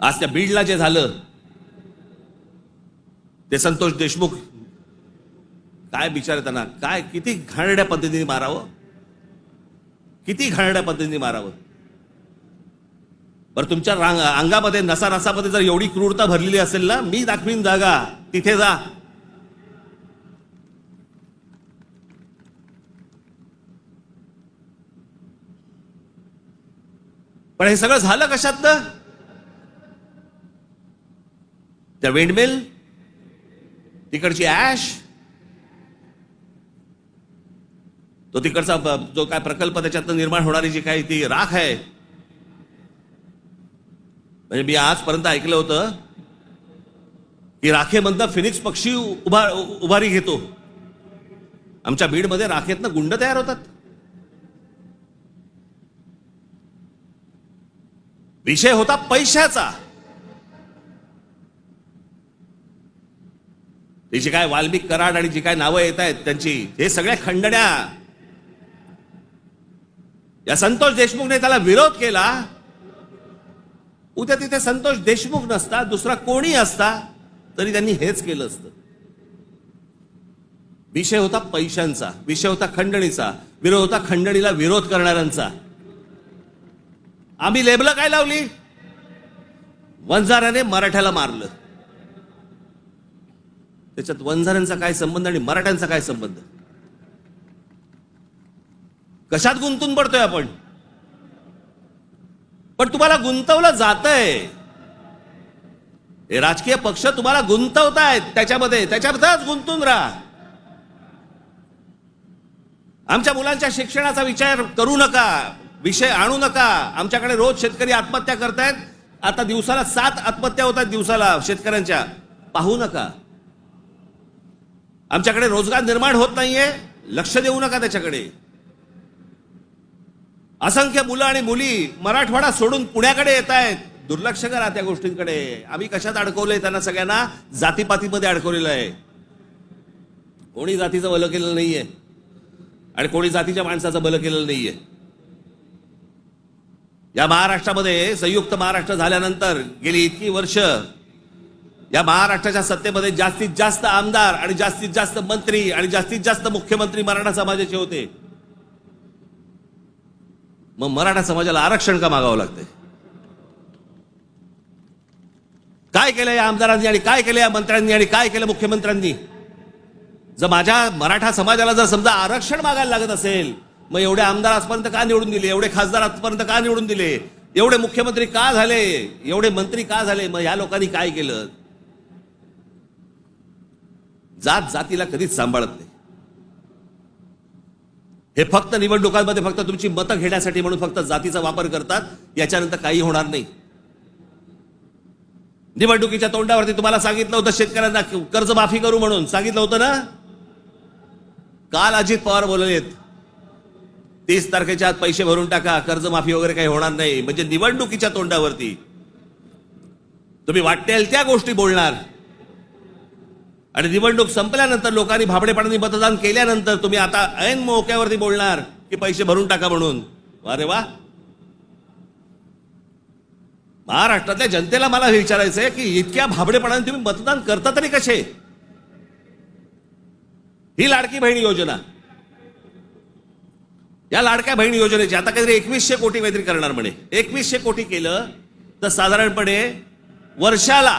आज त्या बीडला जे झालं ते संतोष देशमुख काय बिचार त्यांना? काय किती घाणड्या पद्धतीने मारावं? किती घाणड्या पद्धतीने मारावं? बरं तुमच्या रांग अंगामध्ये नसा नसामध्ये जर एवढी क्रूरता भरलेली असेल ना मी दाखवीन जागा. तिथे जा. पण हे सगळं झालं कशात त्या विंडमिल तिकडची ऍश तो तिकडचा जो काय प्रकल्प त्याच्यातनं निर्माण होणारी जी काही ती राख आहे म्हणजे मी आजपर्यंत ऐकलं होतं की राखेमधनं फिनिक्स पक्षी उभा उभारी घेतो. आमच्या बीडमध्ये राखेतनं गुंड तयार होतात. विषय होता पैशाचा. ती जे काय वाल्मिक कराड आणि जी काय नावं येत आहेत त्यांची हे सगळ्या खंडण्या. या संतोष देशमुखने त्याला विरोध केला. उद्या तिथे संतोष देशमुख नसता दुसरा कोणी असता तरी त्यांनी हेच केलं असतं. विषय होता पैशांचा विषय होता खंडणीचा विरोध होता खंडणीला विरोध करणाऱ्यांचा. आम्ही लेबलं काय लावली? वंजाराने मराठ्याला मारलं. त्याच्यात वंजाऱ्यांचा काय संबंध आणि मराठ्यांचा काय संबंध? कशात गुंतून पडतोय आपण? पण तुम्हाला गुंतवलं जातंय. हे राजकीय पक्ष तुम्हाला गुंतवतायत त्याच्यामध्ये. त्याच्यामध्येच गुंतून राहा. आमच्या मुलांच्या शिक्षणाचा विचार करू नका. विषय आणू नका. आमच्याकडे रोज शेतकरी आत्महत्या करतायत. आता दिवसाला सात आत्महत्या होतात दिवसाला शेतकऱ्यांच्या. पाहू नका. आमच्याकडे रोजगार निर्माण होत नाहीये. लक्ष देऊ नका त्याच्याकडे. असंख्य मुलं आणि मुली मराठवाडा सोडून पुण्याकडे येत आहेत. दुर्लक्ष करा त्या गोष्टींकडे. आम्ही कशात अडकवलंय त्यांना सगळ्यांना? जातीपातीमध्ये अडकवलेलं आहे. कोणी जातीचं बलं केलेलं नाहीये. आणि कोणी जातीच्या माणसाचं बलं केलेलं नाहीये. या महाराष्ट्रामध्ये संयुक्त महाराष्ट्र झाल्यानंतर गेली इतकी वर्ष या महाराष्ट्राच्या सत्तेमध्ये जास्तीत जास्त आमदार आणि जास्तीत जास्त मंत्री आणि जास्तीत जास्त मुख्यमंत्री मराठा समाजाचे होते. मग मराठा समाजाला आरक्षण का मागावं लागतंय? काय केलं या आमदारांनी आणि काय केलं या मंत्र्यांनी आणि काय केलं मुख्यमंत्र्यांनी? जर माझ्या मराठा समाजाला जर समजा आरक्षण मागायला लागत असेल मग एवढे आमदार आजपर्यंत का निवडून दिले? एवढे खासदार आजपर्यंत का निवडून दिले? एवढे मुख्यमंत्री का झाले? एवढे मंत्री का झाले? मग या लोकांनी काय केलं? जात जातीला कधीच सांभाळत नाही. हे फक्त निवडणुकांमध्ये फक्त तुमची मतं घेण्यासाठी म्हणून फक्त जातीचा वापर करतात याच्यानंतर काही होणार नाही. निवडणुकीच्या तोंडावरती तुम्हाला सांगितलं होतं शेतकऱ्यांना कर्जमाफी करू म्हणून. सांगितलं होतं ना? काल अजित पवार बोललेत तीस तारखेच्या आत पैसे भरून टाका कर्जमाफी वगैरे काही होणार नाही. म्हणजे निवडणुकीच्या तोंडावरती. तुम्ही वाटेल त्या गोष्टी बोलणार. आणि निवडणूक संपल्यानंतर लोकांनी भाबडेपणाने मतदान केल्यानंतर तुम्ही आता ऐन मोक्यावरती बोलणार की पैसे भरून टाका म्हणून. अरे वा. महाराष्ट्रातल्या जनतेला मला हे विचारायचं आहे की इतक्या भाबडेपणाने तुम्ही मतदान करता तरी कसे? ही लाडकी बहीण योजना. या लाडक्या बहीण योजनेची आता काहीतरी एकवीसशे कोटी काहीतरी करणार म्हणे. एकवीसशे कोटी केलं तर साधारणपणे वर्षाला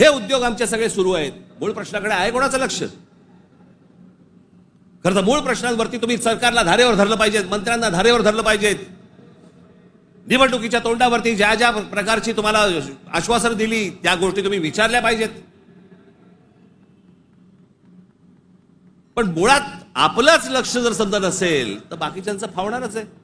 हे उद्योग आमचे सगळे सुरू आहेत. मूळ प्रश्नाकडे आहे कोणाचं लक्ष? खरं तर मूळ प्रश्नांवरती तुम्ही सरकारला धारेवर धरलं पाहिजेत मंत्र्यांना धारेवर धरलं पाहिजेत. निवडणुकीच्या तोंडावरती ज्या ज्या प्रकारची तुम्हाला आश्वासन दिली त्या गोष्टी तुम्ही विचारल्या पाहिजेत. पण मुळात आपलंच लक्ष जर समजा नसेल तर बाकीच्यांचं फावणारच आहे.